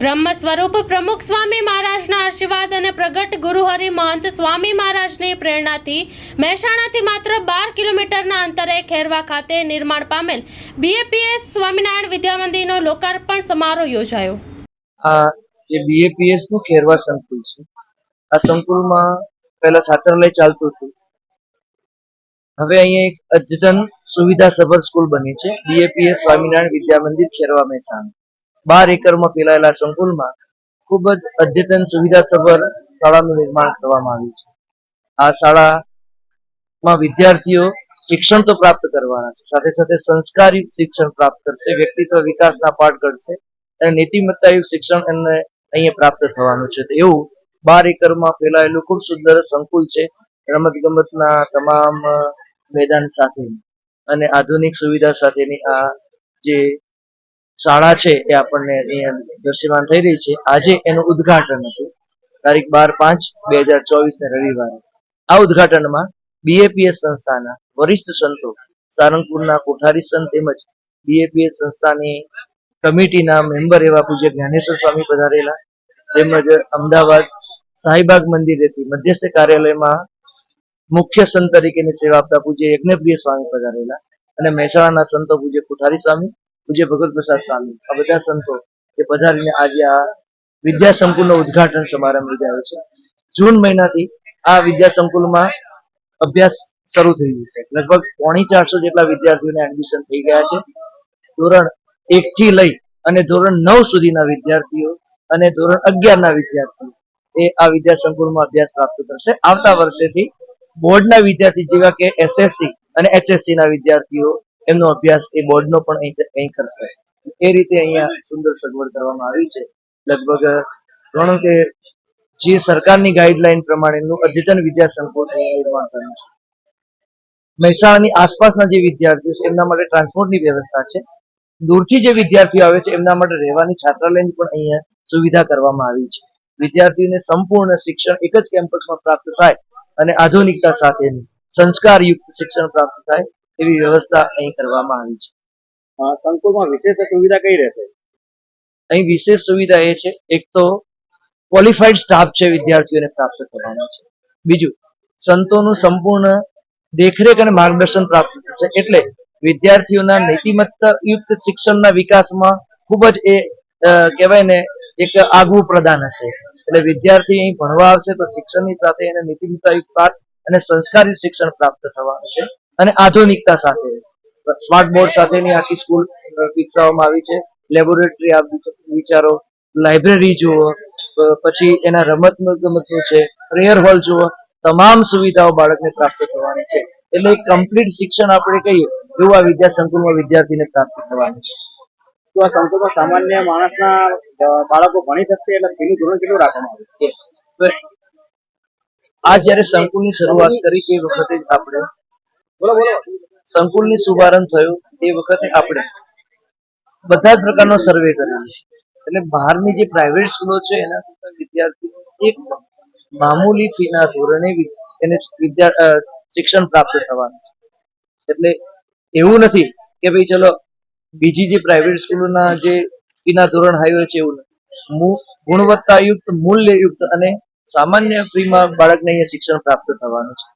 બ્રહ્મ સ્વરૂપ પ્રમુખ સ્વામી મહારાજના આશીર્વાદ અને પ્રગટ ગુરુ હરિ મહંત સ્વામી મહારાજની પ્રેરણાથી મહેસાણાથી માત્ર બાર કિલોમીટરના અંતરે ખેરવા ખાતે નિર્માણ પામેલ બીએપીએસ સ્વામિનારાયણ વિદ્યા મંદિરનો લોકાર્પણ સમારોહ યોજાયો. આ જે બીએપીએસનું ખેરવા સંકુલ છે, આ સંકુલમાં પહેલા છાત્રાલય ચાલતું હતું. હવે અહીંયા એક અદ્યતન સુવિધા સભર સ્કૂલ બની છે, બીએપીએસ સ્વામિનારાયણ વિદ્યા મંદિર ખેરવા મહેસાણા. બાર એકરમાં ફેલાયેલા સંકુલમાં ખૂબ જ અદ્યતન સુવિધા સભર શાળાનું નિર્માણ કરવામાં આવ્યું છે. આ શાળામાં વિદ્યાર્થીઓ શિક્ષણ તો પ્રાપ્ત કરવાના છે. સાથે સાથે સંસ્કારયુક્ત શિક્ષણ પ્રાપ્ત કરશે, વ્યક્તિત્વ વિકાસના પાઠ કરશે અને નીતિમત્તાયુક્ત શિક્ષણ એમને અહીંયા પ્રાપ્ત થવાનું છે. એવું બાર એકરમાં ફેલાયેલું ખૂબ સુંદર સંકુલ છે. રમત ગમતના તમામ મેદાન સાથે અને આધુનિક સુવિધા સાથેની આ જે શાળા છે એ આપણને દ્રશ્યમાન થઈ રહી છે. આજે એનું ઉદઘાટન હતું. તારીખ બાર પાંચ બે હજાર ચોવીસ ને રવિવારે. આ ઉદઘાટનમાં બીએપીએસ સંસ્થાના વરિષ્ઠ સંતો, સારંગપુરના કોઠારી સંત તેમજ બીએપીએસ સંસ્થાની કમિટીના મેમ્બર એવા પૂજ્ય જ્ઞાનેશ્વર સ્વામી પધારેલા, તેમજ અમદાવાદ સાઈબાગ મંદિરેથી મધ્યસ્થ કાર્યાલયમાં મુખ્ય સંત તરીકેની સેવા આપતા પૂજ્ય યજ્ઞપ્રિય સ્વામી પધારેલા અને મહેસાણાના સંતો પૂજ્ય કોઠારી સ્વામી પૂજ્ય ભગવત પ્રસાદ સ્વામી, આ બધા સંતો જે પધારીને આજે આ વિદ્યા સંકુલનો ઉદ્ઘાટન સમારંભ યોજાયો છે. જૂન મહિનાથી આ વિદ્યા સંકુલમાં અભ્યાસ શરૂ થઈ જશે લગભગ પોણી ચારસો જેટલા વિદ્યાર્થીઓને એડમિશન થઈ ગયા છે. ધોરણ એક થી લઈ અને ધોરણ નવ સુધીના વિદ્યાર્થીઓ અને ધોરણ અગિયારના વિદ્યાર્થીઓ એ આ વિદ્યા સંકુલમાં અભ્યાસ પ્રાપ્ત કરશે. આવતા વર્ષેથી બોર્ડના વિદ્યાર્થી જેવા કે એસએસસી અને એચએસસી ના વિદ્યાર્થીઓ એમનો અભ્યાસ એ બોર્ડનો પણ અહીં કરશે. એ રીતે અહીંયા સુંદર સગવડ કરવામાં આવી છે. લગભગ ગણો કે જે સરકારની ગાઈડલાઈન પ્રમાણેનું અદ્યતન વિદ્યા સંકુલ નિર્માણ કર્યું છે. મહેસાણાની આસપાસના જે વિદ્યાર્થીઓ છે, એમના માટે ટ્રાન્સપોર્ટની વ્યવસ્થા છે. દૂરથી જે વિદ્યાર્થીઓ આવે છે, એમના માટે રહેવાની છાત્રાલયની પણ અહીંયા સુવિધા કરવામાં આવી છે. વિદ્યાર્થીઓને સંપૂર્ણ શિક્ષણ એક જ કેમ્પસમાં પ્રાપ્ત થાય અને આધુનિકતા સાથેનું સંસ્કારયુક્ત શિક્ષણ પ્રાપ્ત થાય એવી વ્યવસ્થા અહીં કરવામાં આવી છે. સંકુલમાં વિશેષ સુવિધા કઈ રહેશે? અહીં વિશેષ સુવિધા એ છે એક તો ક્વોલિફાઈડ સ્ટાફ છે વિદ્યાર્થીઓને પ્રાપ્ત કરવાનો છે. બીજું સંતોનું સંપૂર્ણ દેખરેખ અને માર્ગદર્શન પ્રાપ્ત થશે. એટલે વિદ્યાર્થીઓના નીતિમત્તાયુક્ત શિક્ષણના વિકાસમાં ખૂબ જ એ કહેવાય ને એક આગવું પ્રદાન હશે. એટલે વિદ્યાર્થી અહીં ભણવા આવશે તો શિક્ષણની સાથે એને નીતિમત્તાયુક્ત પાઠ અને સંસ્કારી શિક્ષણ પ્રાપ્ત થવાનું છે. અને આધુનિકતા સાથે. સ્માર્ટ બોર્ડ સાથેની આખી સ્કૂલ વિકસાવવામાં આવી છે. લેબોરેટરી વિચારો. લાઇબ્રેરી જુઓ. પછી એના રમત ગમતનું છે. પ્રેયર હોલ જુઓ. તમામ સુવિધાઓ બાળકને પ્રાપ્ત થવાની છે. એટલે કમ્પ્લીટ શિક્ષણ આપણે કહીએ એવું આ વિદ્યા સંકુલમાં વિદ્યાર્થીને પ્રાપ્ત થવાનું છે. તો આ સંકુલમાં સામાન્ય માણસના બાળકો ભણી શકશે એટલે તેનું ધોરણ કેટલું રાખવામાં આવે? હવે આ જ્યારે સંકુલની શરૂઆત કરી એ વખતે જ આપણે સંકુલની શુભારંભ થયો એ વખતે આપણે બધા પ્રકારનો સર્વે કર્યો. એટલે બહારની જે પ્રાઇવેટ સ્કૂલો છે એના વિદ્યાર્થીઓ એક મામૂલી ફીના ધોરણે એને શિક્ષણ પ્રાપ્ત થવાનું એટલે એવું નથી કે ભાઈ ચલો બીજી જે પ્રાઇવેટ સ્કૂલોના જે ફીના ધોરણ હાઈવે છે એવું નથી. ગુણવત્તાયુક્ત, મૂલ્યયુક્ત અને સામાન્ય ફીમાં બાળકને અહીંયા શિક્ષણ પ્રાપ્ત થવાનું છે.